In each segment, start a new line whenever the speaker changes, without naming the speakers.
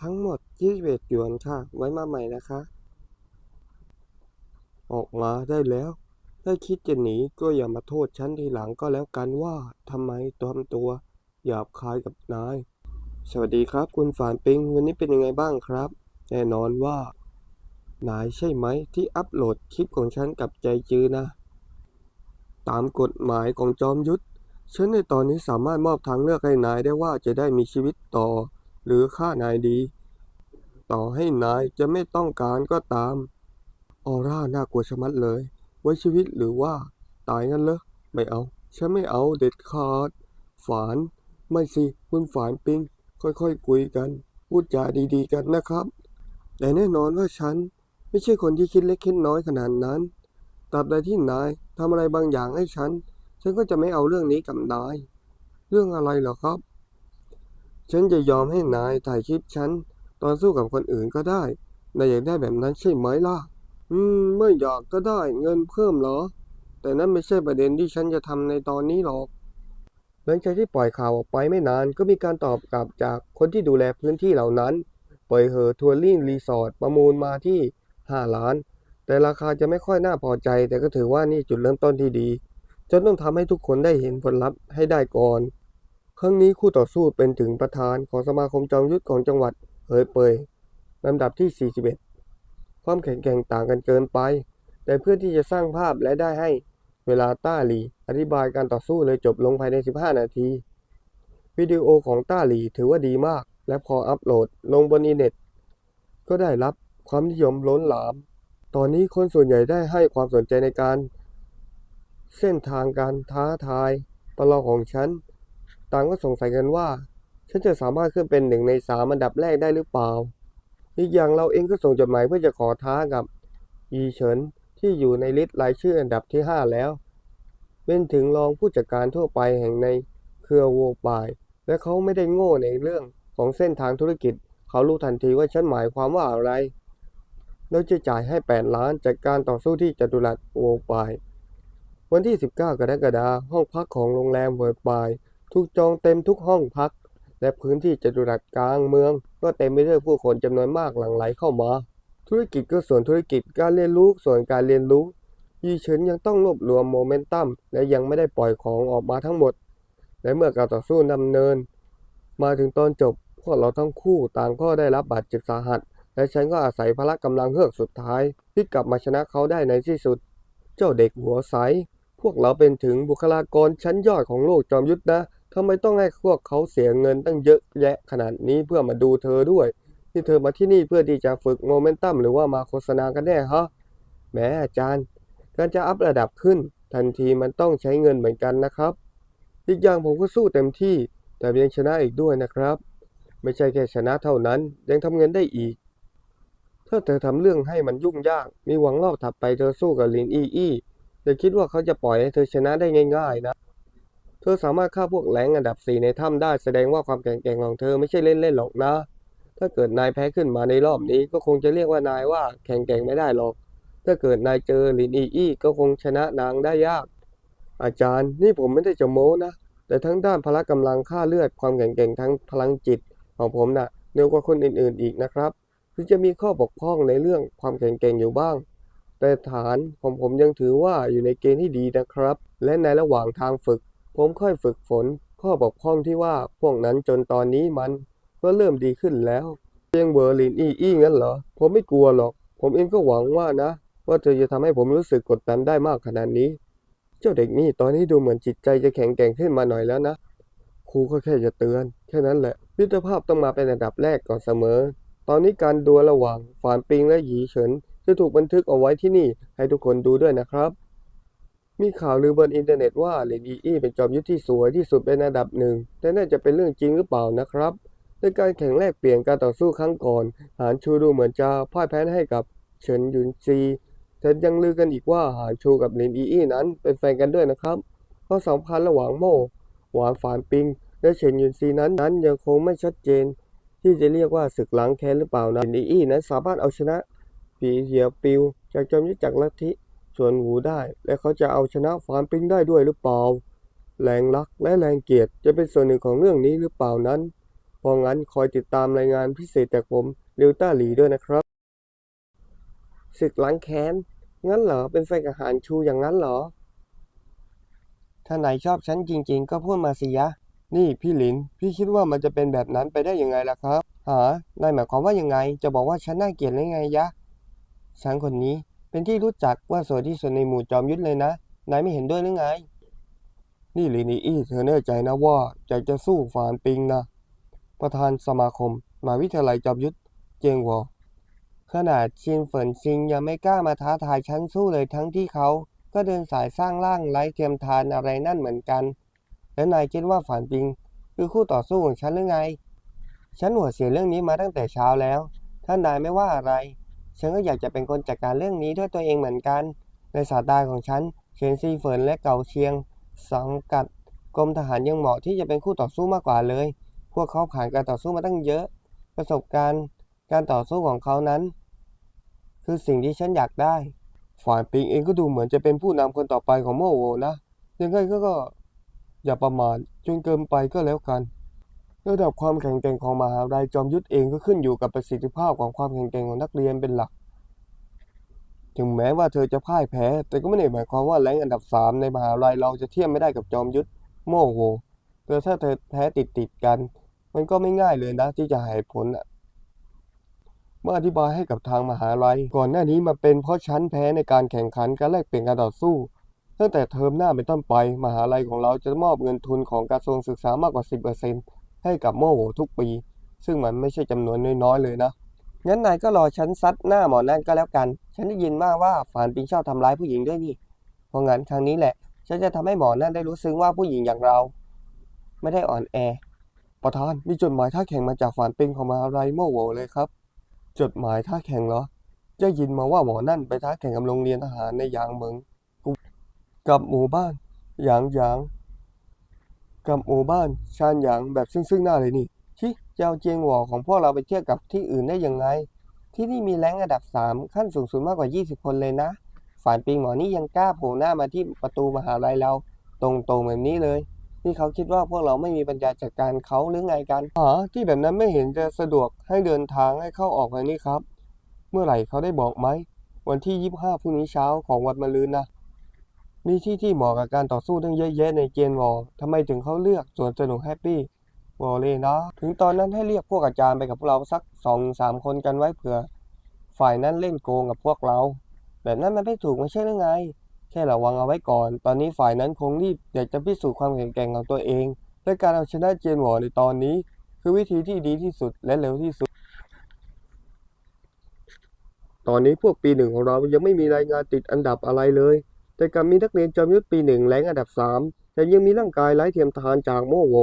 ทั้งหมด21หยวนค่ะ ไว้มาใหม่นะคะ ออกมาได้แล้ว ถ้าคิดจะหนีก็อย่ามาโทษฉันทีหลังก็แล้วกันว่าทำไมทำตัว หยาบคายกับนาย สวัสดีครับ คุณฝานปิง วันนี้เป็นยังไงบ้างครับ แน่นอนว่านายใช่ไหมที่อัปโหลดคลิปของฉันกับใจจือนะ ตามกฎหมายของจอมยุทธฉันในตอนนี้สามารถมอบทางเลือกให้นายได้ว่าจะได้มีชีวิตต่อ หรือฆ่านายดี ต่อให้นายจะไม่ต้องการก็ตาม ออร่าน่ากลัวชะมัดเลย ไว้ชีวิตหรือว่า ตายงั้นเหรอไม่เอา ฉันไม่เอาเด็ดขาด ฝาน ไม่สิ คุณฝานปิง ค่อยๆคุยกัน พูดจาดีๆกันนะครับ แต่แน่นอนว่าฉัน ไม่ใช่คนที่คิดเล็กคิดน้อยขนาดนั้นตราบใดที่นายทำอะไรบางอย่างให้ฉัน ฉันก็จะไม่เอาเรื่องนี้กับนาย เรื่องอะไรเหรอครับ ฉันจะยอมให้นายถ่ายคลิปฉัน ตอนสู้กับคนอื่นก็ได้ นายอยากได้แบบนั้นใช่ไหมล่ะ อืม ไม่อยากก็ได้เงินเพิ่มเหรอ แต่นั่นไม่ใช่ประเด็นที่ฉันจะทำในตอนนี้หรอก หลังจากที่ปล่อยข่าวออกไปไม่นานก็มีการตอบกลับจากคนที่ดูแลพื้นที่เหล่านั้น ปล่อยเหอทัวร์ลิ่งรีสอร์ทประมูลมาที่ 5 ล้าน แต่ราคาจะไม่ค่อยน่าพอใจ แต่ก็ถือว่านี่จุดเริ่มต้นที่ดีจนต้องทำให้ทุกคนได้เห็นผลลัพธ์ให้ได้ก่อน ครั้งนี้คู่ต่อสู้เป็นถึงประธานของสมาคมจอมยุทธของจังหวัดเฮยเปยลำดับที่ 41 ความแข็งแกร่งต่างกันเกินไป แต่เพื่อที่จะสร้างภาพและได้ให้เวลาต้าหลี อธิบายการต่อสู้เลยจบลงภายใน 15 นาที วิดีโอของต้าหลีถือว่าดีมาก และพออัปโหลดลงบนอินเน็ต ก็ได้รับความนิยมล้นหลาม ตอนนี้คนส่วนใหญ่ได้ให้ความสนใจในการ เส้นทางการท้าทายประลองของฉัน ต่างก็สงสัยกันว่า ฉันจะสามารถขึ้นเป็นหนึ่งในสามอันดับแรกได้หรือเปล่า อีกอย่างเราเองก็ส่งจดหมายเพื่อจะขอท้ากับอีเฉินที่อยู่ในลิสต์รายชื่ออันดับที่ 5 แล้ว เป็นถึงรองผู้จัดการทั่วไปแห่งในเครือโวบาย และเขาไม่ได้โง่ในเรื่องของเส้นทางธุรกิจ เขารู้ทันทีว่าฉันหมายความว่าอะไรเราจะจ่ายให้ 8 ล้านจากการต่อสู้ที่จตุรัสโวบาย วันที่ 19 กรกฎาคมห้องพักของโรงแรมเวิร์ดบาย ถูกจองเต็มทุกห้องพัก และพื้นที่จตุรัสกลางเมือง ก็เต็มไปด้วยผู้คนจำนวนมากหลั่งไหลเข้ามา ธุรกิจก็ส่วนธุรกิจการเรียนรู้ส่วนการเรียนรู้ ยีเฉินยังต้องรวบรวมโมเมนตัมและยังไม่ได้ปล่อยของออกมาทั้งหมด และเมื่อการต่อสู้ดำเนิน มาถึงตอนจบพวกเราทั้งคู่ต่างก็ได้รับบาดเจ็บสาหัส และฉันก็อาศัยพละกำลังเฮือกสุดท้าย ที่กลับมาชนะเขาได้ในที่สุด เจ้าเด็กหัวใส พวกเราเป็นถึงบุคลากรชั้นยอดของโลกจอมยุทธนะ ทำไมต้องให้พวกเขาเสียเงินตั้งเยอะแยะขนาดนี้เพื่อมาดูเธอด้วย ที่เธอมาที่นี่เพื่อที่จะฝึกโมเมนตัมหรือว่ามาโฆษณากันแน่ฮะแหมอาจารย์ การจะอัพระดับขึ้น ทันทีมันต้องใช้เงินเหมือนกันนะครับ อีกอย่างผมก็สู้เต็มที่ แต่ยังชนะอีกด้วยนะครับ ไม่ใช่แค่ชนะเท่านั้นยังทำเงินได้อีก ถ้าเธอทำเรื่องให้มันยุ่งยาก มีหวังรอบถัดไปเธอสู้กับลินอีอี้อย่คิดว่าเขาจะปล่อยให้เธอชนะได้ง่าย ๆ นะ เธอสามารถฆ่าพวกแหลงอันดับสี่ในถ้ำได้แสดงว่าความแข็งแกร่งของเธอไม่ใช่เล่นๆหรอกนะ ถ้าเกิดนายแพ้ขึ้นมาในรอบนี้ก็คงจะเรียกว่านายว่าแข็งแกร่งไม่ได้หรอก ถ้าเกิดนายเจอลินอีอี้ก็คงชนะนางได้ยาก อาจารย์นี่ผมไม่ได้จะโม้นะ แต่ทั้งด้านพละกำลังค่าเลือดความแข็งแกร่งทั้งพลังจิต ของผมน่ะเร็วกว่าคนอื่นๆอีกนะครับถึงจะมีข้อบกพร่องในเรื่องความแข็งแกร่งอยู่บ้างแต่ฐานของผมยังถือว่าอยู่ในเกณฑ์ที่ดีนะครับ และในระหว่างทางฝึก ผมค่อยฝึกฝน ข้อบกพร่องที่ว่าพวกนั้นจนตอนนี้มันก็เริ่มดีขึ้นแล้วเพียงเบอร์ลินอีอี้งั้นเหรอ ผมไม่กลัวหรอก ผมเองก็หวังว่านะ ว่าเธอจะทำให้ผมรู้สึกกดดันได้มากขนาดนี้ เจ้าเด็กนี่ตอนนี้ดูเหมือนจิตใจจะแข็งแกร่งขึ้นมาหน่อยแล้วนะ ครูก็แค่จะเตือน แค่นั้นแหละมิตรภาพต้องมาเป็นอันดับแรกก่อนเสมอ ตอนนี้การดวลระหว่างฝานปิงและหยีเฉินจะถูกบันทึกเอาไว้ที่นี่ให้ทุกคนดูด้วยนะครับ มีข่าวลือบนอินเทอร์เน็ตว่าเลนอีอี้เป็นจอมยุทธที่สวยที่สุดเป็นอันดับหนึ่ง แต่น่าจะเป็นเรื่องจริงหรือเปล่านะครับ ในการแข่งแลกเปลี่ยนการต่อสู้ครั้งก่อน หานชูดูเหมือนจะพ่ายแพ้ให้กับเฉินหยุนซีแต่ยังลือกันอีกว่าหานชูกับลินอีอี้นั้นเป็นแฟนกันด้วยนะครับความสัมพันธ์ระหว่างโม่หวานฝานปิง และเฉินหยุนซีนั้นนั้นยังคงไม่ชัดเจน ที่จะเรียกว่าศึกล้างแค้นหรือเปล่านะลินอีอี้นั้นสามารถเอาชนะปีเหียปิวจากจอมยุทธจักรลัทธิ ส่วนหูได้ และเขาจะเอาชนะฟานปิงได้ด้วยหรือเปล่า แรงรักและแรงเกลียดจะเป็นส่วนหนึ่งของเรื่องนี้หรือเปล่านั้น เพราะงั้นคอยติดตามรายงานพิเศษจากผมลิวต้าหลีด้วยนะครับศึกล้างแค้น งั้นเหรอ เป็นแฟนกับหานชูอย่างนั้นเหรอ ถ้านายชอบฉันจริง ๆ ก็พูดมาสิยะ นี่พี่หลิน พี่คิดว่ามันจะเป็นแบบนั้นไปได้ยังไงล่ะครับ หานายหมายความว่ายังไง จะบอกว่าฉันน่าเกลียดหรือไงยะ ฉันคนนี้ เป็นที่รู้จักว่าสวยที่สุดในหมู่จอมยุทธเลยนะ นายไม่เห็นด้วยหรือไง นี่ลินีอี้เธอแน่ใจนะว่าอยากจะสู้ฝานปิงนะ ประธานสมาคมมหาวิทยาลัยจอมยุทธเจียงหวอขนาดชินเฟินซิงยังไม่กล้ามาท้าทายฉันสู้เลยทั้งที่เขาก็เดินสายสร้างร่างไร้เทียมทานอะไรนั่นเหมือนกัน แล้วนายคิดว่าฝานปิง คือคู่ต่อสู้ของฉันหรือไง ฉันหัวเสียเรื่องนี้มาตั้งแต่เช้าแล้วถ้านนายไม่ว่าอะไร ฉันก็อยากจะเป็นคนจัดการเรื่องนี้ด้วยตัวเองเหมือนกัน ในสายตาของฉันเคนซีเฟินและเก่าเชียง สังกัดกรมทหารยังเหมาะที่จะเป็นคู่ต่อสู้มากกว่าเลย พวกเขาผ่านการต่อสู้มาตั้งเยอะ ประสบการณ์การต่อสู้ของเขานั้น คือสิ่งที่ฉันอยากได้ ฝ่ายปิงเองก็ดูเหมือนจะเป็นผู้นำคนต่อไปของโมโวนะ ยังไงก็ก็อย่าประมาทจนเกินไปก็แล้วกัน ระดับความแข็งแกร่งของมหาวิทยาลัยจอมยุทธเองก็ขึ้นอยู่กับประสิทธิภาพของความแข็งแกร่งของนักเรียนเป็นหลัก ถึงแม้ว่าเธอจะพ่ายแพ้ แต่ก็ไม่ได้หมายความว่าแรงอันดับสามในมหาวิทยาลัยเราจะเทียบไม่ได้กับจอมยุทธโมโหแต่ถ้าเธอแพ้ติดติดกัน มันก็ไม่ง่ายเลยนะที่จะหายผลอะเมื่ออธิบายให้กับทางมหาลัย ก่อนหน้านี้มาเป็นเพราะฉันแพ้ในการแข่งขันการแลกเปลี่ยนการต่อสู้ ตั้งแต่เทอมหน้าเป็นต้นไป มหาลัยของเราจะมอบเงินทุนของกระทรวงศึกษามากกว่า 10% ให้กับโมโหทุกปี ซึ่งมันไม่ใช่จำนวนน้อยๆเลยนะงั้นนายก็รอฉันซัดหน้าหมอนั่นก็แล้วกัน ฉันได้ยินมาว่าฝานปิงชอบทำร้ายผู้หญิงด้วยนี่ เพราะงั้นครั้งนี้แหละ ฉันจะทำให้หมอนั่นได้รู้ซึ้งว่าผู้หญิงอย่างเรา ไม่ได้อ่อนแอ ประธานมีจดหมายท่าแข่งมาจากฝานปิงของมหาลัยโมโหเลยครับ จดหมายท่าแข่งเหรอจะยินมาว่าหมอนั่นไปท้าแข่งกับโรงเรียนทหารในยางเมืองกุกับหมู่บ้านหยางหยาง กับหมู่บ้านชานหยางแบบซึ่งซึ่งหน้าเลยนี่ชิจะเอาเจียงหวอของพวกเราไปเทียบกับที่อื่นได้ยังไง ที่นี่มีแรงอันดับสามขั้นสูงสุดมากกว่า 20 คนเลยนะฝานปิงหมอนี่ยังกล้าโผล่หน้ามาที่ประตูมหาลัยเรา ตรงๆแบบนี้เลยนี่เขาคิดว่าพวกเราไม่มีปัญญาจัดการเขาหรือไงกันหาที่แบบนั้นไม่เห็นจะสะดวกให้เดินทางให้เข้าออกเลยนี่ครับ เมื่อไหร่เขาได้บอกไหมวันที่ 25พรุ่งนี้เช้าของวันมะรืนนะ มีที่ที่เหมาะกับการต่อสู้ตั้งเยอะแยะในเกนวอลทำไมถึงเขาเลือกสวนสนุกแฮปปี้วอลเลยนะ ถึงตอนนั้นให้เรียกพวกอาจารย์ไปกับพวกเราสักสองสามคนกันไว้เผื่อ ฝ่ายนั้นเล่นโกงกับพวกเรา แบบนั้นมันไม่ถูกไม่ใช่หรือไง แค่ระวังเอาไว้ก่อน ตอนนี้ฝ่ายนั้นคงรีบอยากจะพิสูจน์ความแข็งแกร่งของตัวเอง และการเอาชนะเจนวอร์ในตอนนี้ คือวิธีที่ดีที่สุดและเร็วที่สุดตอนนี้พวกปีหนึ่งของเรายังไม่มีรายงานติดอันดับอะไรเลย แต่กลับมีนักเรียนจอมยุทธปีหนึ่งแรงอันดับสามแต่ยังมีร่างกายไร้เทียมทานจากโมโว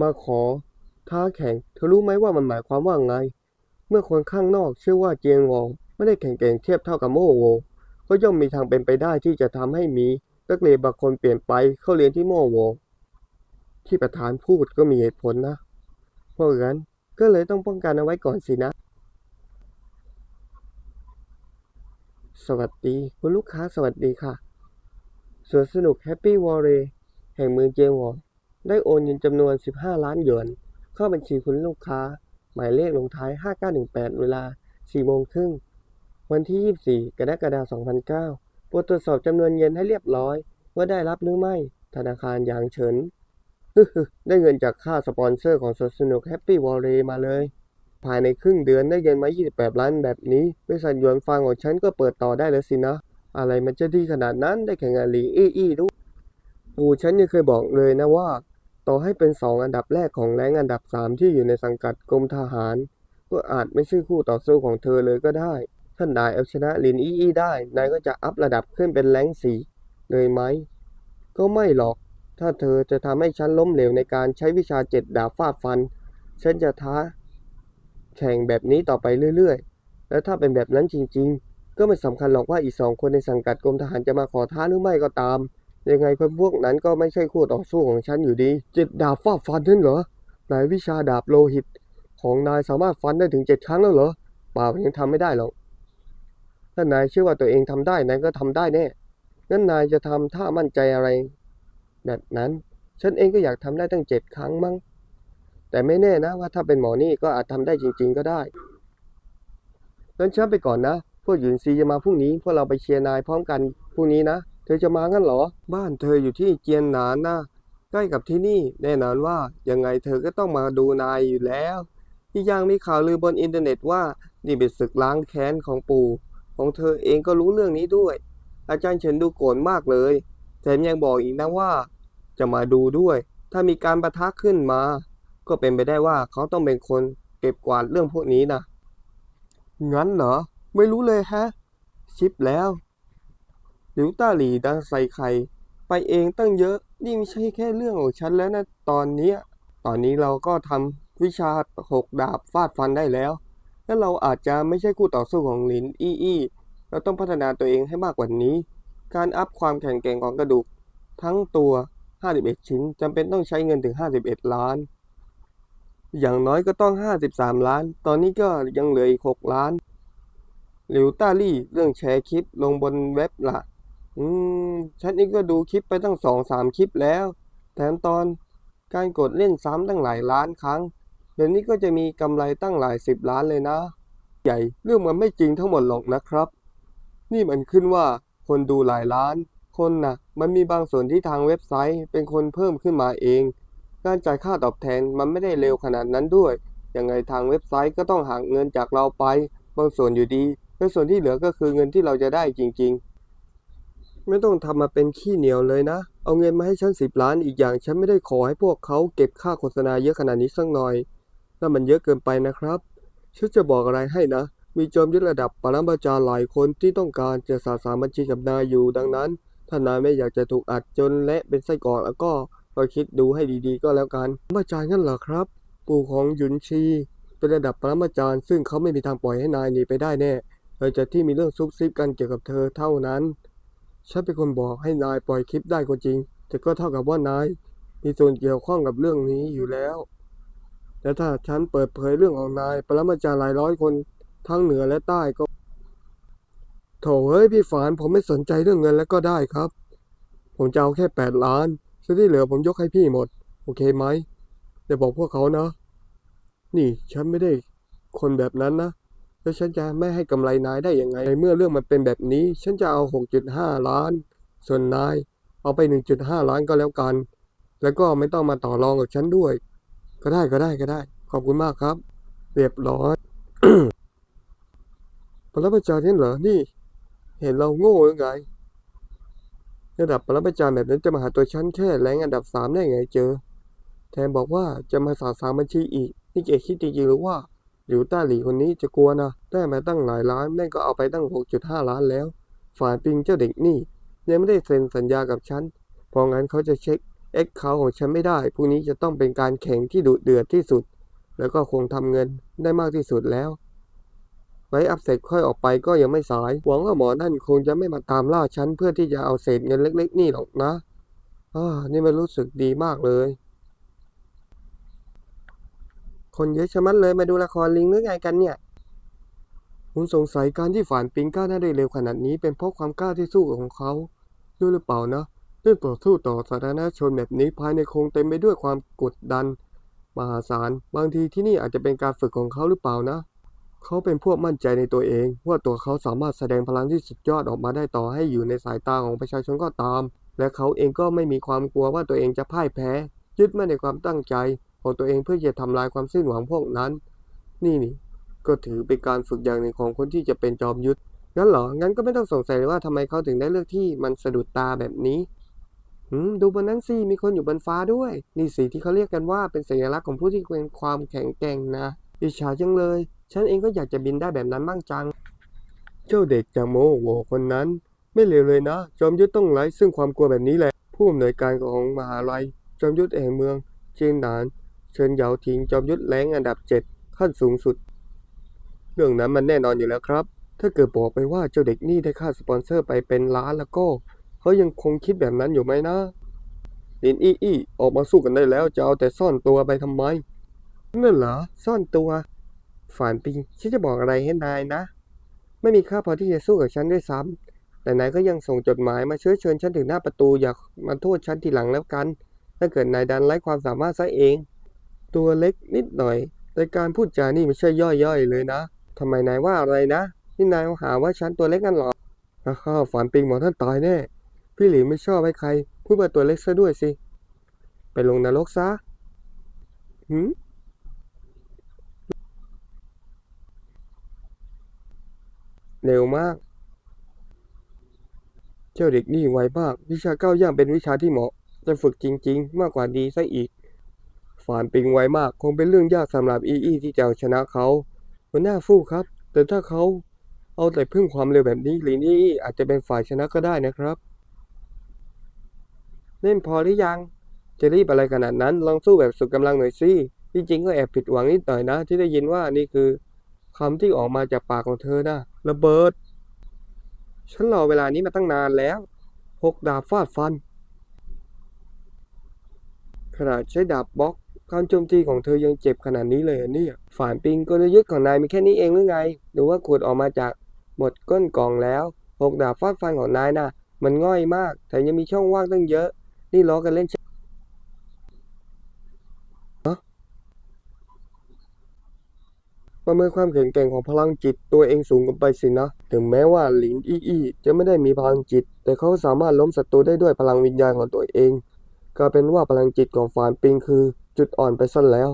มาขอ ท้าแข่ง เธอรู้ไหมว่ามันหมายความว่าไง เมื่อคนข้างนอกเชื่อว่าเจียงวอไม่ได้แข่งแกร่งเทียบเท่ากับโมโวก็ย่อมมีทางเป็นไปได้ที่จะทำให้มีนักเรียนบางคนเปลี่ยนไปเข้าเรียนที่โมโวที่ประธานพูดก็มีเหตุผลนะ เพราะงั้นก็เลยต้องป้องกันเอาไว้ก่อนสินะ สวัสดี คุณลูกค้าสวัสดีค่ะ สวนสนุกแฮปปี้วอลเลย์แห่งเมืองเจวอได้โอนเงินจำนวน 15 ล้านหยวน เข้าบัญชีคุณลูกค้า หมายเลขลงท้าย 5918 เวลา 4 โมงครึ่ง วันที่ 24 กรกฎาคม 2009โปรดตรวจสอบจำนวนเงินให้เรียบร้อย ว่าได้รับหรือไม่ ธนาคารหยางเฉินได้เงินจากค่าสปอนเซอร์ของสวนสนุกแฮปปี้วอลเลย์มาเลย ภายในครึ่งเดือนได้เงินมา 28 ล้านแบบนี้บริษัทหยวนฟางของฉันก็เปิดต่อได้แล้วสินะ อะไรมันจะดีขนาดนั้นได้แข่งกับหลีอี้อี้ด้วยปู่ฉันยังเคยบอกเลยนะว่า ต่อให้เป็นสองอันดับแรกของแรงอันดับสามที่อยู่ในสังกัดกรมทหาร ก็อาจไม่ใช่คู่ต่อสู้ของเธอเลยก็ได้ ท่านนายเอาชนะลินอี้อี้ได้นายก็จะอัพระดับขึ้นเป็นแรงสี่เลยไหม ก็ไม่หรอก ถ้าเธอจะทำให้ฉันล้มเหลวในการใช้วิชาเจ็ดดาบฟาดฟัน ฉันจะท้า แข่งแบบนี้ต่อไปเรื่อยๆ แล้วถ้าเป็นแบบนั้นจริง ๆ ก็ไม่สำคัญหรอกว่าอีกสองคนในสังกัดกรมทหารจะมาขอท้าหรือไม่ก็ตาม ยังไงคนพวกนั้นก็ไม่ใช่คู่ต่อสู้ของฉันอยู่ดี เจ็ดดาบฟาดฟันนั่นเหรอนายวิชาดาบโลหิต ของนายสามารถฟันได้ถึงเจ็ดครั้งแล้วเหรอเปล่ายังทำไม่ได้หรอกถ้านายเชื่อว่าตัวเองทำได้นายก็ทำได้แน่งั้นนายจะทำท่ามั่นใจอะไรแบบนั้น ฉันเองก็อยากทำได้ตั้งเจ็ดครั้งมั้งแต่ไม่แน่นะว่าถ้าเป็นหมอนี่ก็อาจทำได้จริง ๆก็ได้งั้นฉันไปก่อนนะ วกหยินซีจะมาพรุ่งนี้ พวกเราไปเชียร์นายพร้อมกันพรุ่งนี้นะ เธอจะมางั้นเหรอ บ้านเธออยู่ที่เจียนหนานนะใกล้กับที่นี่ แน่นอนว่ายังไงเธอก็ต้องมาดูนายอยู่แล้วอีกอย่างมีข่าวลือบนอินเทอร์เน็ตว่านี่เป็นศึกล้างแค้นของปู่ ของเธอเองก็รู้เรื่องนี้ด้วย อาจารย์เฉินดูโกรธมากเลยแถมยังบอกอีกนะว่า จะมาดูด้วย ถ้ามีการประทะขึ้นมา ก็เป็นไปได้ว่าเขาต้องเป็นคนเก็บกวาดเรื่องพวกนี้นะงั้นเหรอ ไม่รู้เลยฮะ ชิปแล้วหลิวต้าหลีดังใส่ไข่ไปเองตั้งเยอะ นี่ไม่ใช่แค่เรื่องของฉันแล้วนะ ตอนนี้ ตอนนี้เราก็ทำวิชาหกดาบฟาดฟันได้แล้ว และเราอาจจะไม่ใช่คู่ต่อสู้ของหลินอี้อี้เราต้องพัฒนาตัวเองให้มากกว่านี้ การอัพความแข็งแกร่งของกระดูก ทั้งตัว 51 ชิ้นจำเป็นต้องใช้เงินถึง 51 ล้าน อย่างน้อยก็ต้อง 53 ล้าน ตอนนี้ก็ยังเหลืออีก 6 ล้าน หลิวต้าลี่เรื่องแชร์คลิปลงบนเว็บล่ะอืม ฉันเองก็ดูคลิปไปตั้งสองสามคลิปแล้ว แถมตอนการกดเล่นซ้ำตั้งหลายล้านครั้ง เดี๋ยวนี้ก็จะมีกำไรตั้งหลายสิบล้านเลยนะ ใหญ่เรื่องมันไม่จริงทั้งหมดหรอกนะครับ นี่มันขึ้นว่าคนดูหลายล้าน คนน่ะ มันมีบางส่วนที่ทางเว็บไซต์เป็นคนเพิ่มขึ้นมาเอง การจ่ายค่าตอบแทนมันไม่ได้เร็วขนาดนั้นด้วย ยังไงทางเว็บไซต์ก็ต้องหักเงินจากเราไป บางส่วนอยู่ดี และส่วนที่เหลือก็คือเงินที่เราจะได้จริง ๆ ไม่ต้องทำมาเป็นขี้เหนียวเลยนะ เอาเงินมาให้ฉันสิบล้านอีกอย่างฉันไม่ได้ขอให้พวกเขาเก็บค่าโฆษณาเยอะขนาดนี้สักหน่อยนั่นมันเยอะเกินไปนะครับฉันจะบอกอะไรให้นะ มีจอมยุทธระดับปรมาจารย์หลายคนที่ต้องการจะสาสางบัญชีกับนายอยู่ดังนั้น ถ้านายไม่อยากจะถูกอัดจนและเป็นไส้กรอกแล้วก็ก็คิดดูให้ดีๆ ก็แล้วกันปรมาจารย์งั้นเหรอครับ ปู่ของหยุนชี เป็นระดับปรมาจารย์ซึ่งเขาไม่มีทางปล่อยให้นายหนีไปได้แน่ หลังจากที่มีเรื่องซุบซิบกันเกี่ยวกับเธอเท่านั้น ฉันเป็นคนบอกให้นายปล่อยคลิปได้ก็จริง แต่ก็เท่ากับว่านายมีส่วนเกี่ยวข้องกับเรื่องนี้อยู่แล้วแต่ถ้าฉันเปิดเผยเรื่องของนายปรมาจารย์หลายร้อยคนทั้งเหนือและใต้ก็ โถเอ้ยพี่ฝานผมไม่สนใจเรื่องเงินแล้วก็ได้ครับ ผมจะเอาแค่แปดล้านส่วนที่เหลือผมยกให้พี่หมด โอเคไหมอย่าบอกพวกเขานะ นี่ฉันไม่ได้คนแบบนั้นนะ แล้วฉันจะไม่ให้กำไรนายได้ยังไงในเมื่อเรื่องมันเป็นแบบนี้ ฉันจะเอา 6.5 ล้าน ส่วนนาย เอาไป 1.5 ล้านก็แล้วกัน แล้วก็ไม่ต้องมาต่อรองกับฉันด้วย ก็ได้ก็ได้ก็ได้ ขอบคุณมากครับ เรียบร้อยปรมาจารย์นี่เหรอนี่ เห็นเราโง่หรือไงระดับปรมาจารย์แบบนั้นจะมาหาตัวฉันแค่แรงอันดับสามได้ไงเจอ แถมบอกว่าจะมาสาสางบัญชีอีกนี่เกคิดจริงๆหรือว่า หลิวต้าหลีคนนี้จะกลัวนะได้มาตั้งหลายล้านแม่งก็เอาไปตั้ง 6.5 ล้านแล้ว ฝ่ายปิงเจ้าเด็กนี่ ยังไม่ได้เซ็นสัญญากับฉัน เพราะงั้นเขาจะเช็คเอ็กเคาของฉันไม่ได้พรุ่งนี้จะต้องเป็นการแข่งที่ดุเดือดที่สุด แล้วก็คงทำเงินได้มากที่สุดแล้ว ไว้อัพเสร็จค่อยออกไปก็ยังไม่สาย หวังว่าหมอนั่นคงจะไม่มาตามล่าฉันเพื่อที่จะเอาเศษเงินเล็ก ๆ นี่หรอกนะอ่านี่มันรู้สึกดีมากเลย คนเยอะชะมัดเลยมาดูละครลิงหรือไงกันเนี่ย ผมสงสัยการที่ฝานปิงก้าวหน้าได้เร็วขนาดนี้ เป็นเพราะความกล้าที่สู้ของเขาด้วยหรือเปล่านะเรื่องต่อสู้ต่อสาธารณชนแบบนี้ภายในคงเต็มไปด้วยความกดดัน มหาศาล บางทีที่นี่อาจจะเป็นการฝึกของเขาหรือเปล่านะ เขาเป็นพวกมั่นใจในตัวเอง ว่าตัวเขาสามารถแสดงพลังที่สุดยอดออกมาได้ต่อให้อยู่ในสายตาของประชาชนก็ตาม และเขาเองก็ไม่มีความกลัวว่าตัวเองจะพ่ายแพ้ ยึดมั่นในความตั้งใจ ของตัวเองเพื่อจะทำลายความสิ้นหวังพวกนั้น นี่นี่ก็ถือเป็นการฝึกอย่างหนึ่งของคนที่จะเป็นจอมยุทธงั้นเหรอ งั้นก็ไม่ต้องสงสัยเลยว่าทำไมเขาถึงได้เลือกที่มันสะดุดตาแบบนี้หืมดูบนนั้นสิ มีคนอยู่บนฟ้าด้วย นี่สิที่เขาเรียกกันว่าเป็นสัญลักษณ์ของผู้ที่เป็นความแข็งแกร่งนะ อิจฉาจังเลย ฉันเองก็อยากจะบินได้แบบนั้นบ้างจัง เจ้าเด็กจากโมโหคนนั้น ไม่เลวเลยนะ จอมยุทธต้องไร้ซึ่งความกลัวแบบนี้แหละ ผู้อำนวยการของมหาลัย จอมยุทธแห่งเมือง เจียงหนาน เชิญเหยาทิงจอมยุทธแรงอันดับเจ็ดขั้นสูงสุด เรื่องนั้นมันแน่นอนอยู่แล้วครับ ถ้าเกิดบอกไปว่าเจ้าเด็กนี่ได้ค่าสปอนเซอร์ไปเป็นล้านแล้วก็เขายังคงคิดแบบนั้นอยู่ไหมนะลินอี้อี้ออกมาสู้กันได้แล้วจะเอาแต่ซ่อนตัวไปทำไมนั่นเหรอซ่อนตัวฝานปิงฉันจะบอกอะไรให้นายนะ ไม่มีค่าพอที่จะสู้กับฉันด้วยซ้ำแต่นายก็ยังส่งจดหมายมาเชื้อเชิญฉันถึงหน้าประตูอยากมาโทษฉันทีหลังแล้วกัน ถ้าเกิดนายดันไร้ความสามารถซะเอง ตัวเล็กนิดหน่อย แต่การพูดจานี่ไม่ใช่ย่อยๆเลยนะทำไมนายว่าอะไรนะ นี่นายหาว่าฉันตัวเล็กกันหรอข้าฝันปิงหมอท่านตายแน่ พี่หลิวไม่ชอบให้ใคร พูดว่าตัวเล็กซะด้วยสิ ไปลงนรกซะหืมเร็วมาก เจ้าเด็กนี่ไวมาก วิชาก้าวย่างเป็นวิชาที่เหมาะ จะฝึกจริง ๆ มากกว่าดีซะอีก ฝานปิงไวมาก คงเป็นเรื่องยากสำหรับอีอีที่จะเอาชนะเขาหัวหน้าฟู่ครับ แต่ถ้าเขาเอาแต่พึ่งความเร็วแบบนี้หลินอีอีอาจจะเป็นฝ่ายชนะก็ได้นะครับ เล่นพอหรือยัง จะรีบอะไรขนาดนั้น ลองสู้แบบสุดกำลังหน่อยสิที่จริงก็แอบผิดหวังนิดหน่อยนะ ที่ได้ยินว่านี่คือคำที่ออกมาจากปากของเธอนะระเบิด ฉันรอเวลานี้มาตั้งนานแล้วหกดาบฟาดฟันขนาดใช้ดาบบล็อก การโจมตีของเธอยังเจ็บขนาดนี้เลยเนี่ยฝานปิงกลยุทธ์ของนายมีแค่นี้เองหรือไง หรือว่าขุดออกมาจากหมดก้นกล่องแล้วหกดาบฟาดฟันของนายน่ะ มันง่อยมาก แต่ยังมีช่องว่างตั้งเยอะ นี่ล้อกันเล่นใช่ฮะประเมินความแข็งแกร่งของพลังจิตตัวเองสูงกันไปสินะ ถึงแม้ว่าหลินอี้อี้จะไม่ได้มีพลังจิต แต่เขาสามารถล้มศัตรูได้ด้วยพลังวิญญาณของตัวเองกลายเป็นว่าพลังจิตของฝานปิงคือ จุดอ่อนไปสั้นแล้ว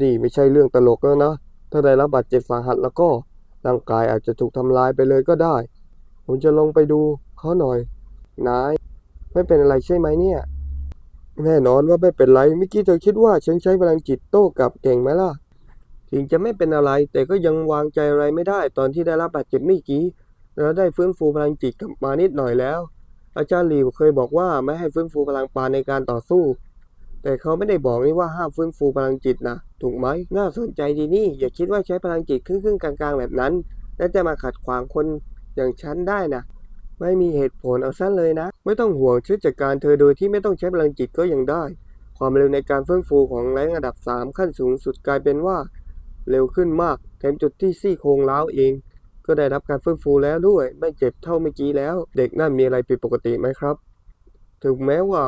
นี่ไม่ใช่เรื่องตลกแล้วนะ ถ้าได้รับบาดเจ็บสาหัสแล้วก็ ร่างกายอาจจะถูกทำลายไปเลยก็ได้ ผมจะลงไปดูเขาหน่อย นาย ไม่เป็นอะไรใช่ไหมเนี่ย แน่นอนว่าไม่เป็นไร เมื่อกี้เธอคิดว่าฉันใช้พลังจิตโต้กลับเก่งไหมล่ะ ถึงจะไม่เป็นอะไร แต่ก็ยังวางใจอะไรไม่ได้ ตอนที่ได้รับบาดเจ็บเมื่อกี้แล้วได้ฟื้นฟูพลังจิตกลับมานิดหน่อยแล้ว อาจารย์หลิวเคยบอกว่าไม่ให้ฟื้นฟูพลังปานในการต่อสู้ แต่เขาไม่ได้บอกนี่ว่าห้ามฟื้นฟูพลังจิตนะถูกไหมน่าสนใจดีนี่ อย่าคิดว่าใช้พลังจิตครึ่งๆกลางๆ แบบนั้น แล้วจะมาขัดขวางคนอย่างฉันได้นะไม่มีเหตุผลเอาซะเลยนะ ไม่ต้องห่วงช่วยจัดการเธอโดยที่ไม่ต้องใช้พลังจิตก็ยังได้ ความเร็วในการเฟื้นฟูของแรงระดับ 3 ขั้นสูงสุดกลายเป็นว่า เร็วขึ้นมากแถมจุดที่ซี่โครงล้าวเอง ก็ได้รับการเฟื้นฟูแล้วด้วย ไม่เจ็บเท่าเมื่อกี้แล้ว เด็กนั่นมีอะไรผิดปกติไหมครับ ถึงแม้ว่า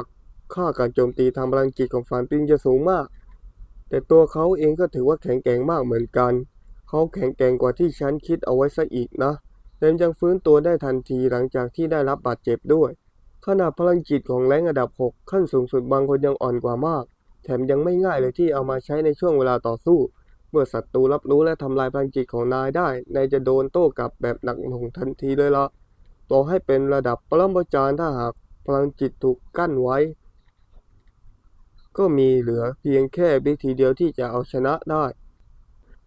ค่าการโจมตีทางพลังจิตของฟานปิงจะสูงมาก แต่ตัวเขาเองก็ถือว่าแข็งแกร่งมากเหมือนกัน เขาแข็งแกร่งกว่าที่ฉันคิดเอาไว้ซะอีกนะแถมยังฟื้นตัวได้ทันทีหลังจากที่ได้รับบาดเจ็บด้วย ขนาดพลังจิตของแรงระดับ 6 ขั้นสูงสุดบางคนยังอ่อนกว่ามาก แถมยังไม่ง่ายเลยที่เอามาใช้ในช่วงเวลาต่อสู้ เมื่อศัตรูรับรู้และทำลายพลังจิตของนายได้ นายจะโดนโต้กลับแบบหนักหน่วงทันทีเลยละต่อให้เป็นระดับปรมาจารย์ถ้าหากพลังจิตถูกกั้นไว้ ก็มีเหลือเพียงแค่วิธีเดียวที่จะเอาชนะได้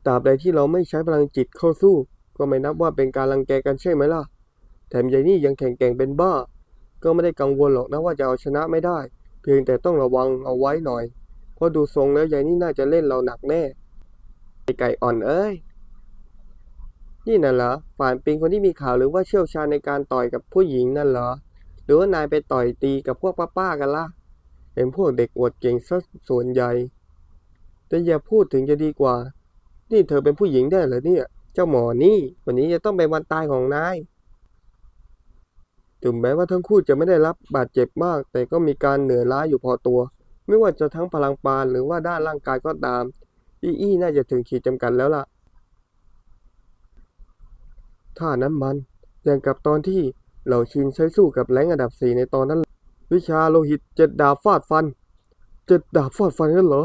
ตราบใดที่เราไม่ใช้พลังจิตเข้าสู้ ก็ไม่นับว่าเป็นการรังแกกันใช่ไหมล่ะ แถมยายนี่ยังแข็งแกร่งเป็นบ้า ก็ไม่ได้กังวลหรอกนะว่าจะเอาชนะไม่ได้ เพียงแต่ต้องระวังเอาไว้หน่อย เพราะดูทรงแล้วยายนี่น่าจะเล่นเราหนักแน่ ไอไก่อ่อนเอ้ย นี่น่ะเหรอฝ่านปิงคนที่มีข่าวหรือว่าเชี่ยวชาญในการต่อยกับผู้หญิงนั่นเหรอ หรือว่านายไปต่อยตีกับพวกป้าๆกันล่ะ เป็นพวกเด็กอวดเก่งซะส่วนใหญ่ แต่อย่าพูดถึงจะดีกว่า นี่เธอเป็นผู้หญิงได้เหรอเนี่ย เจ้าหมอนี่ วันนี้จะต้องเป็นวันตายของนาย ถึงแม้ว่าทั้งคู่จะไม่ได้รับบาดเจ็บมาก แต่ก็มีการเหนื่อยล้าอยู่พอตัว ไม่ว่าจะทั้งพลังปานหรือว่าด้านร่างกายก็ตาม อีอี้น่าจะถึงขีดจำกัดแล้วล่ะ ถ้านั้นมันอย่างกับตอนที่เหล่าชินใช้สู้กับแรงอันดับสี่ในตอนนั้น วิชาโลหิตเจ็ดดาบฟาดฟัน เจ็ดดาบฟาดฟันกันเหรอ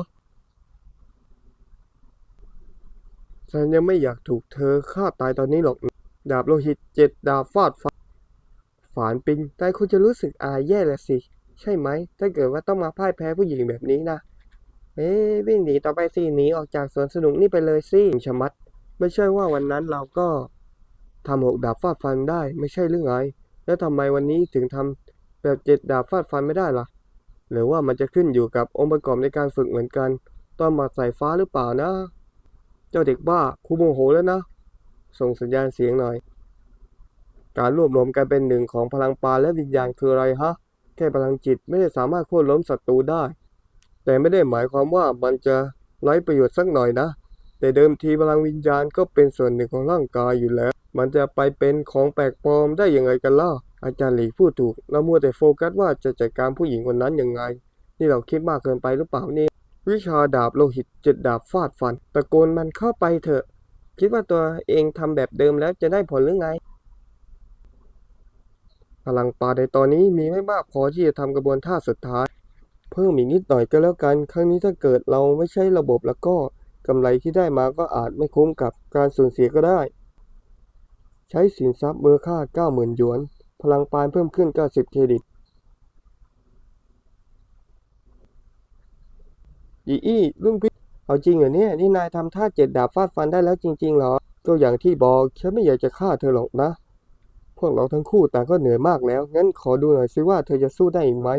ฉันยังไม่อยากถูกเธอฆ่าตายตอนนี้หรอก ดาบโลหิตเจ็ดดาบฟาดฟัน ฝานปิงนายคุณจะรู้สึกอายแย่แหละสิ ใช่ไหม ถ้าเกิดว่าต้องมาพ่ายแพ้ผู้หญิงแบบนี้นะเอ๊วิ่งหนีต่อไปสิหนีออกจากสวนสนุกนี่ไปเลยสิชะมัด ไม่ใช่ว่าวันนั้นเราก็ทำหกดาบฟาดฟันได้ไม่ใช่หรือไง แล้วทำไมวันนี้ถึงทำ แบบเจ็ดดาบฟาดฟันไม่ได้ล่ะ หรือว่ามันจะขึ้นอยู่กับองค์ประกอบในการฝึกเหมือนกัน ตอนมาใส่ฟ้าหรือเปล่านะ เจ้าเด็กบ้าครูโมโหแล้วนะ ส่งสัญญาณเสียงหน่อย การรวบรวมกันเป็นหนึ่งของพลังปานและวิญญาณคืออะไรฮะ แค่พลังจิตไม่ได้สามารถโค่นล้มศัตรูได้ แต่ไม่ได้หมายความว่ามันจะไร้ประโยชน์สักหน่อยนะ แต่เดิมทีพลังวิญญาณก็เป็นส่วนหนึ่งของร่างกายอยู่แล้ว มันจะไปเป็นของแปลกปลอมได้อยังไงกันล่ะ อาจารย์หลีพูดถูกเรามัวแต่โฟกัสว่าจะจัดการผู้หญิงคนนั้นยังไง นี่เราคิดมากเกินไปหรือเปล่าเนี่ยวิชาดาบโลหิตจุดดาบฟาดฟัน ตะโกนมันเข้าไปเถอะ คิดว่าตัวเองทำแบบเดิมแล้วจะได้ผลหรือไง พลังปาในตอนนี้มีไม่มากพอที่จะทำกระบวนท่าสุดท้าย เพิ่มอีกนิดหน่อยก็แล้วกัน ครั้งนี้ถ้าเกิดเราไม่ใช่ระบบแล้วก็กำไรที่ได้มาก็อาจไม่คุ้มกับการสูญเสียก็ได้ ใช้สินทรัพย์มูลค่า 90,000หยวน พลังปานเพิ่มขึ้น 90 เครดิตอีอี้รุ่นพี่เอาจริงเหรอเนี่ย นี่นายทำท่าเจ็ดดาบฟาดฟันได้แล้วจริงๆเหรอ ก็อย่างที่บอก ฉันไม่อยากจะฆ่าเธอหรอกนะ พวกเราทั้งคู่ต่างก็เหนื่อยมากแล้ว งั้นขอดูหน่อยสิว่าเธอจะสู้ได้อีกไหม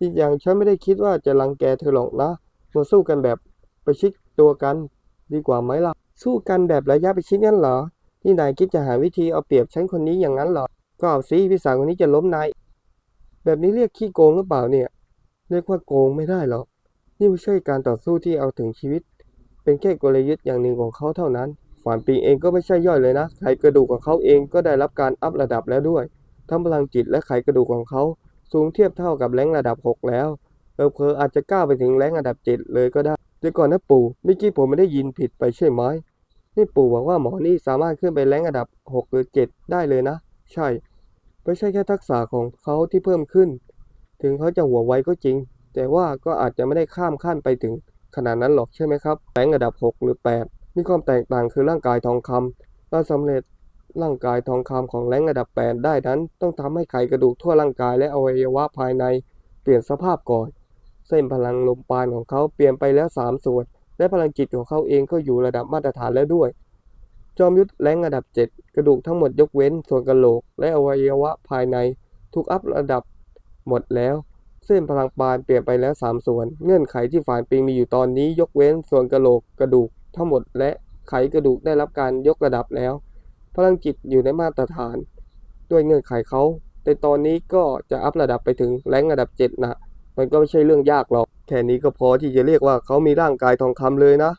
อีกอย่างฉันไม่ได้คิดว่าจะรังแกเธอหรอกนะมาสู้กันแบบประชิดตัวกัน ดีกว่าไหมล่ะ สู้กันแบบระยะประชิดงั้นเหรอนี่นายคิดจะหาวิธีเอาเปรียบฉันคนนี้อย่างนั้นเหรอ ก็เอาสิพี่สาวคนนี้จะล้มนาย แบบนี้เรียกขี้โกงหรือเปล่าเนี่ย เรียกว่าโกงไม่ได้หรอก นี่ไม่ใช่การต่อสู้ที่เอาถึงชีวิต เป็นแค่กลยุทธ์อย่างหนึ่งของเขาเท่านั้นฝานปิงเองก็ไม่ใช่ย่อยเลยนะ ไขกระดูกของเขาเองก็ได้รับการอัพระดับแล้วด้วย ทั้งพลังจิตและไขกระดูกของเขาสูงเทียบเท่ากับแรงระดับ 6 แล้วเผลอๆอาจจะก้าวไปถึงแรงระดับ 7 เลยก็ได้เดี๋ยวก่อนนะปู่เมื่อกี้ผมไม่ได้ยินผิดไปใช่ไหมนี่ปู่บอกว่าหมอนี่สามารถขึ้นไปแรงระดับ 6 หรือ 7 ได้เลยนะ ใช่ ไม่ใช่แค่ทักษะของเขาที่เพิ่มขึ้น ถึงเขาจะหัวไวก็จริง แต่ว่าก็อาจจะไม่ได้ข้ามขั้นไปถึงขนาดนั้นหรอกใช่ไหมครับแรงระดับ 6 หรือ 8 มีความแตกต่างคือร่างกายทองคำการสำเร็จร่างกายทองคำของแรงระดับ 8 ได้นั้น ต้องทำให้ไขกระดูกทั่วร่างกายและอวัยวะภายใน เปลี่ยนสภาพก่อน เส้นพลังลมปราณของเขาเปลี่ยนไปแล้ว 3 ส่วน และพลังจิตของเขาเองก็อยู่ระดับมาตรฐานแล้วด้วย จอมยุทธแรงระดับ 7 กระดูกทั้งหมดยกเว้น ส่วนกะโหลก และอวัยวะภายในถูกอัพระดับหมดแล้ว เส้นพลังปาณเปลี่ยนไปแล้ว 3 ส่วน เงื่อนไขที่ฝ่ายปิงมีอยู่ตอนนี้ยกเว้น ส่วนกะโหลกกระดูกทั้งหมดและไขกระดูกได้รับการยกระดับแล้ว พลังจิตอยู่ในมาตรฐาน ด้วยเงื่อนไขเขาแต่ตอนนี้ก็จะอัพระดับไปถึงแรงระดับ 7 นะ มันก็ไม่ใช่เรื่องยากหรอก แค่นี้ก็พอที่จะเรียกว่าเขามีร่างกายทองคำเลยนะ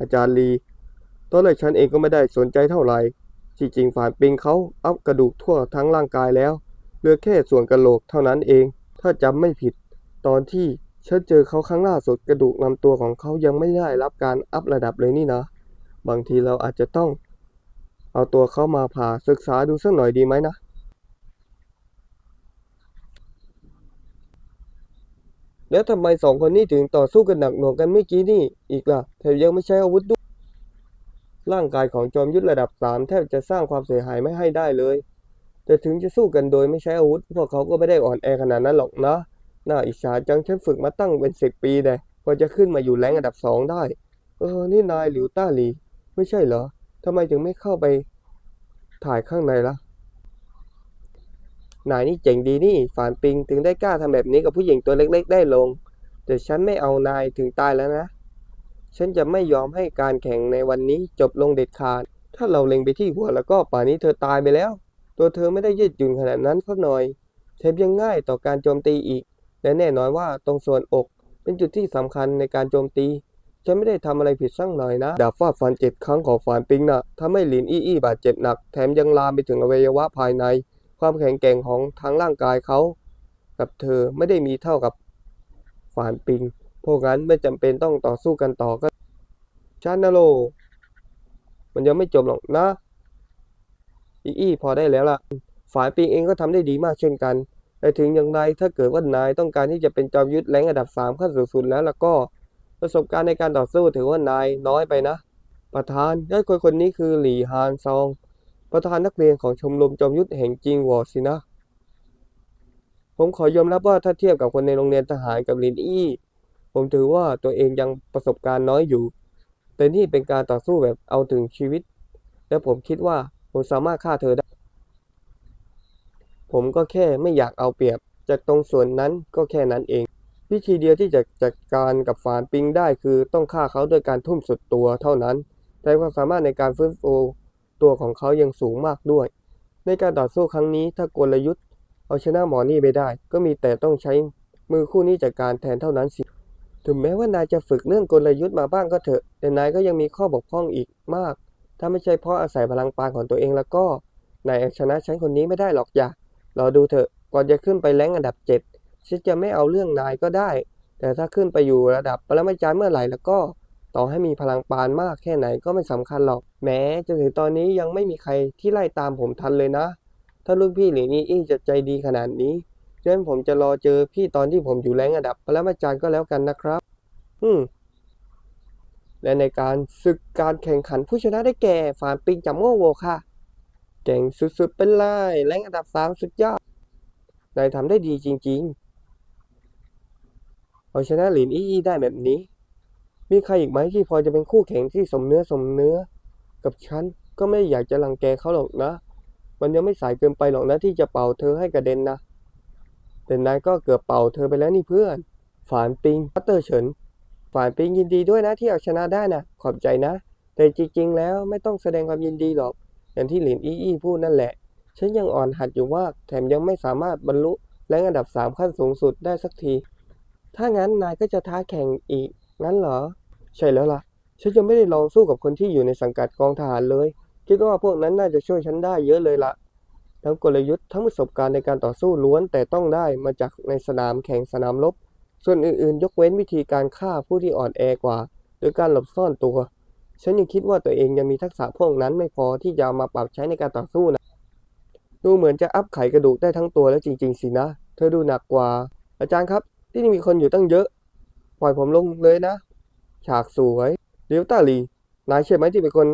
อาจารย์ลี ตอนแรกฉันเองก็ไม่ได้สนใจเท่าไหร่ที่จริงฝานปิงเขาอัพกระดูกทั่วทั้งร่างกายแล้ว เหลือแค่ส่วนกระโหลกเท่านั้นเอง ถ้าจำไม่ผิด ตอนที่ฉันเจอเขาครั้งล่าสุดกระดูกลำตัวของเขายังไม่ได้รับการอัพระดับเลยนี่นะ บางทีเราอาจจะต้อง เอาตัวเขามาผ่าศึกษาดูสักหน่อยดีไหมนะแล้วทำไมสองคนนี้ถึงต่อสู้กันหนักหน่วงกันเมื่อกี้นี่อีกล่ะแถมยังไม่ใช้อาวุธด้วย ร่างกายของจอมยุทธระดับสามแทบจะสร้างความเสียหายไม่ให้ได้เลย แต่ถึงจะสู้กันโดยไม่ใช้อาวุธ พวกเขาก็ไม่ได้อ่อนแอขนาดนั้นหรอกนะ น่าอิจฉาจังฉันฝึกมาตั้งเป็นสิบปีแน่กว่าจะขึ้นมาอยู่แรงอันดับสองได้ เออ นี่นายหลิวต้าหลี ไม่ใช่เหรอทำไมถึงไม่เข้าไปถ่ายข้างในล่ะ นายนี่เจ๋งดีนี่ฝานปิงถึงได้กล้าทำแบบนี้กับผู้หญิงตัวเล็ก ๆ ได้ลง แต่ฉันไม่เอานายถึงตายแล้วนะ ฉันจะไม่ยอมให้การแข่งในวันนี้จบลงเด็ดขาด ถ้าเราเล็งไปที่หัวแล้วก็ป่านนี้เธอตายไปแล้ว ตัวเธอไม่ได้ยืดหยุ่นขนาดนั้นสักหน่อยแถมยังง่ายต่อการโจมตีอีก และแน่นอนว่าตรงส่วนอก เป็นจุดที่สำคัญในการโจมตี ฉันไม่ได้ทำอะไรผิดสักหน่อยนะ ดาบฟาดฟันเจ็ดครั้งของฝานปิงนะ่ะทำให้หลินอี้อี้บาดเจ็บหนัก แถมยังลามไปถึงอวัยวะภายใน ความแข็งแกร่งของทั้งร่างกายเขา กับเธอไม่ได้มีเท่ากับฝานปิง พวกนั้นไม่จำเป็นต้องต่อสู้กันต่อก็ชานาโล มันยังไม่จบหรอกนะอีอี้พอได้แล้วล่ะ ฝ่ายปิงเองก็ทำได้ดีมากเช่นกัน แต่ถึงอย่างไรถ้าเกิดว่านายต้องการที่จะเป็นจอมยุทธแรงอันดับสามขั้นสูงสุดแล้วล่ะก็ประสบการณ์ในการต่อสู้ถือว่านายน้อยไปนะ ประธานและคนคนนี้คือหลี่ฮานซอง ประธานนักเรียนของชมรมจอมยุทธแห่งจิงวอสินะ ผมขอยอมรับว่าถ้าเทียบกับคนในโรงเรียนทหารกับลินอี้ ผมถือว่าตัวเองยังประสบการณ์น้อยอยู่ แต่นี่เป็นการต่อสู้แบบเอาถึงชีวิต และผมคิดว่าผมสามารถฆ่าเธอได้ ผมก็แค่ไม่อยากเอาเปรียบ จากตรงส่วนนั้นก็แค่นั้นเอง วิธีเดียวที่จะจัดการกับฝานปิงได้คือต้องฆ่าเขาด้วยการทุ่มสุดตัวเท่านั้น แต่ความสามารถในการฟื้นฟูตัวของเขายังสูงมากด้วย ในการต่อสู้ครั้งนี้ถ้ากลยุทธ์เอาชนะหมอนี่ไม่ได้ ก็มีแต่ต้องใช้มือคู่นี้จัดการแทนเท่านั้นสิ ถึงแม้ว่านายจะฝึกเรื่องกลยุทธ์มาบ้างก็เถอะ แต่นายก็ยังมีข้อบกพร่องอีกมาก ถ้าไม่ใช่เพราะอาศัยพลังปานของตัวเองแล้วก็ นายเอาชนะฉันคนนี้ไม่ได้หรอกอย่ารอดูเถอะ ก่อนจะขึ้นไปแรงอันดับเจ็ดฉันจะไม่เอาเรื่องนายก็ได้ แต่ถ้าขึ้นไปอยู่ระดับปรมาจารย์เมื่อไหร่แล้วก็ ต่อให้มีพลังปานมากแค่ไหนก็ไม่สำคัญหรอก แม้จนถึงตอนนี้ยังไม่มีใครที่ไล่ตามผมทันเลยนะ ถ้ารุ่นพี่หลีนี่อี้จะใจดีขนาดนี้ ฉะนั้นผมจะรอเจอพี่ตอนที่ผมอยู่แรงระดับปรมาจารย์ก็แล้วกันนะครับ อืม และในการศึกการแข่งขันผู้ชนะได้แก่ฟานปิงจากโมโวค่ะเก่งสุดๆเป็นเลยแรงอันดับสามสุดยอดนายทำได้ดีจริง ๆ เอาชนะหลินอี้ได้แบบนี้ มีใครอีกไหมที่พอจะเป็นคู่แข่งที่สมเนื้อสมเนื้อ กับฉันก็ไม่อยากจะรังแกเขาหรอกนะ มันยังไม่สายเกินไปหรอกนะที่จะเป่าเธอให้กระเด็นนะ แต่นายก็เกือบเป่าเธอไปแล้วนี่เพื่อน ฝานปิงพัตเตอร์เฉิน ฝานปิงยินดีด้วยนะที่เอาชนะได้นะขอบใจนะ แต่จริงๆ แล้วไม่ต้องแสดงความยินดีหรอก อย่างที่หลินอี้อี้พูดนั่นแหละ ฉันยังอ่อนหัดอยู่มาก แถมยังไม่สามารถบรรลุแรงอันดับสามขั้นสูงสุดได้สักที ถ้างั้นนายก็จะท้าแข่งอีก งั้นเหรอ ใช่แล้วล่ะ ฉันยังไม่ได้ลองสู้กับคนที่อยู่ในสังกัดกองทหารเลย คิดว่าพวกนั้นน่าจะช่วยฉันได้เยอะเลยละ ทั้งกลยุทธ์ทั้งประสบการณ์ในการต่อสู้ล้วนแต่ต้องได้มาจากในสนามแข่งสนามรบ ส่วนอื่นๆ ยกเว้นวิธีการฆ่าผู้ที่อ่อนแอกว่า โดยการหลบซ่อนตัว ฉันยังคิดว่าตัวเองยังมีทักษะพวกนั้นไม่พอที่จะามาปรับใช้ในการต่อสู้นะ ดูเหมือนจะอัพไขกระดูกได้ทั้งตัวแล้วจริง ๆ สินะ เธอดูหนักกว่า อาจารย์ครับ ที่นี่มีคนอยู่ตั้งเยอะ ปล่อยผมลงเลยนะ ฉากสวยเดลต้าลี นายใช่ไหมที่เป็นคน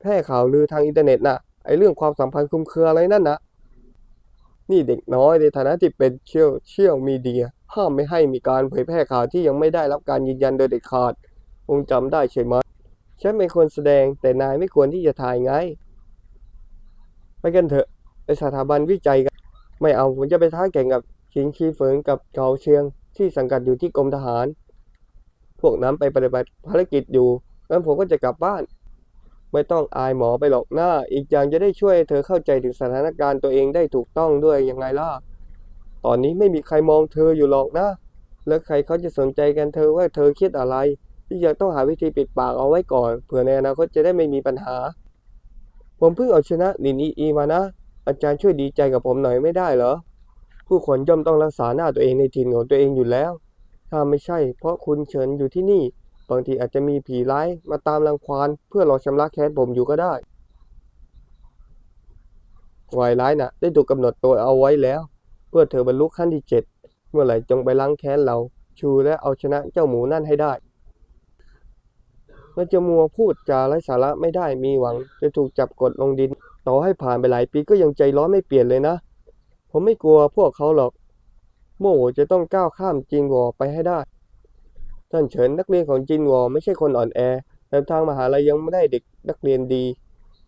แพร่ข่าวลือทางอินเทอร์เน็ตน่ะ ไอเรื่องความสัมพันธ์คลุมเครืออะไรนั่นนะนี่เด็กน้อยในฐานะที่เป็นเชี่ยวเชี่ยวมีเดียห้ามไม่ให้มีการเผยแพร่ข่าวที่ยังไม่ได้รับการยืนยันโดยเด็ดขาดคงจำได้ใช่ไหมฉันเป็นคนแสดงแต่นายไม่ควรที่จะถ่ายไง ไปกันเถอะไปสถาบันวิจัยกัน ไม่เอาผมจะไปท้าแข่งกับชิงชีเฟิงกับเกาเชียง ที่สังกัดอยู่ที่กรมทหาร พวกนั้นไปปฏิบัติภารกิจอยู่งั้นผมก็จะกลับบ้าน ไม่ต้องอายหมอไปหรอกหน้า อีกอย่างจะได้ช่วยเธอเข้าใจถึงสถานการณ์ตัวเองได้ถูกต้องด้วยยังไงล่ะ ตอนนี้ไม่มีใครมองเธออยู่หรอกนะ แล้วใครเขาจะสนใจกันเธอว่าเธอคิดอะไรที่ยังต้องหาวิธีปิดปากเอาไว้ก่อนเผื่อในอนาคตจะได้ไม่มีปัญหา ผมเพิ่งเอาชนะลินอีอีมานะ อาจารย์ช่วยดีใจกับผมหน่อยไม่ได้เหรอ ผู้คนย่อมต้องรักษาหน้าตัวเองในถิ่นของตัวเองอยู่แล้ว ถ้าไม่ใช่ เพราะคุณเฉินอยู่ที่นี่ บางทีอาจจะมีผีร้ายมาตามรังควานเพื่อรอชำระแค้นผมอยู่ก็ได้วายร้ายน่ะ ได้ถูกกำหนดตัวเอาไว้แล้ว เพื่อเธอบรรลุขั้นที่เจ็ดเมื่อไหร่จงไปล้างแค้นเรา ชูและเอาชนะเจ้าหมูนั่นให้ได้มันจะมัวพูดจาไร้สาระไม่ได้มีหวัง จะถูกจับกดลงดิน ต่อให้ผ่านไปหลายปีก็ยังใจร้อนไม่เปลี่ยนเลยนะ ผมไม่กลัวพวกเขาหรอก โม่จะต้องก้าวข้ามจินวอไปให้ได้ ท่านเฉินนักเรียนของจินวอไม่ใช่คนอ่อนแอแต่ทางมหาลัยยังไม่ได้เด็กนักเรียนดี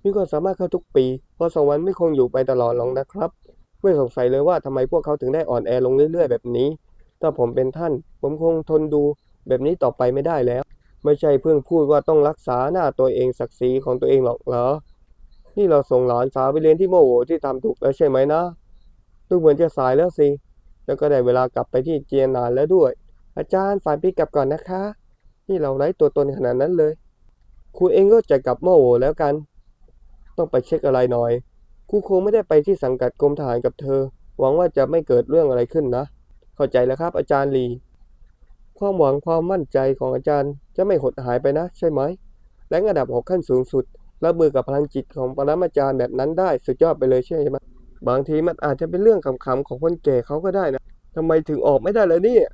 มีความสามารถเข้าทุกปี เพราะสวรรค์ไม่คงอยู่ไปตลอดหรอกนะครับ ไม่สงสัยเลยว่าทำไมพวกเขาถึงได้อ่อนแอลงเรื่อยๆ แบบนี้ ถ้าผมเป็นท่าน ผมคงทนดูแบบนี้ต่อไปไม่ได้แล้ว ไม่ใช่เพิ่งพูดว่าต้องรักษาหน้าตัวเองศักดิ์ศรีของตัวเองหรอกเหรอ นี่เราส่งหลานสาวไปเรียนที่โมโหที่ทำถูกแล้วใช่ไหมนะดูเหมือนจะสายแล้วสิ แล้วก็ได้เวลากลับไปที่เจียนนานแล้วด้วย อาจารย์ฝ่ายพี่กลับก่อนนะคะ นี่เราไร้ตัวตนขนาดนั้นเลย ครูเองก็จะกลับโมโหแล้วกัน ต้องไปเช็คอะไรหน่อย ครูคงไม่ได้ไปที่สังกัดกรมทหารกับเธอ หวังว่าจะไม่เกิดเรื่องอะไรขึ้นนะ เข้าใจแล้วครับอาจารย์ลี ความหวังความมั่นใจของอาจารย์จะไม่หดหายไปนะ ใช่ไหมแรงระดับหกขั้นสูงสุดรับมือกับพลังจิตของปรมาจารย์แบบนั้นได้สุดยอดไปเลยใช่ไหมบางทีมันอาจจะเป็นเรื่องขำๆของคนแก่เขาก็ได้นะทำไมถึงออกไม่ได้เลยเนี่ย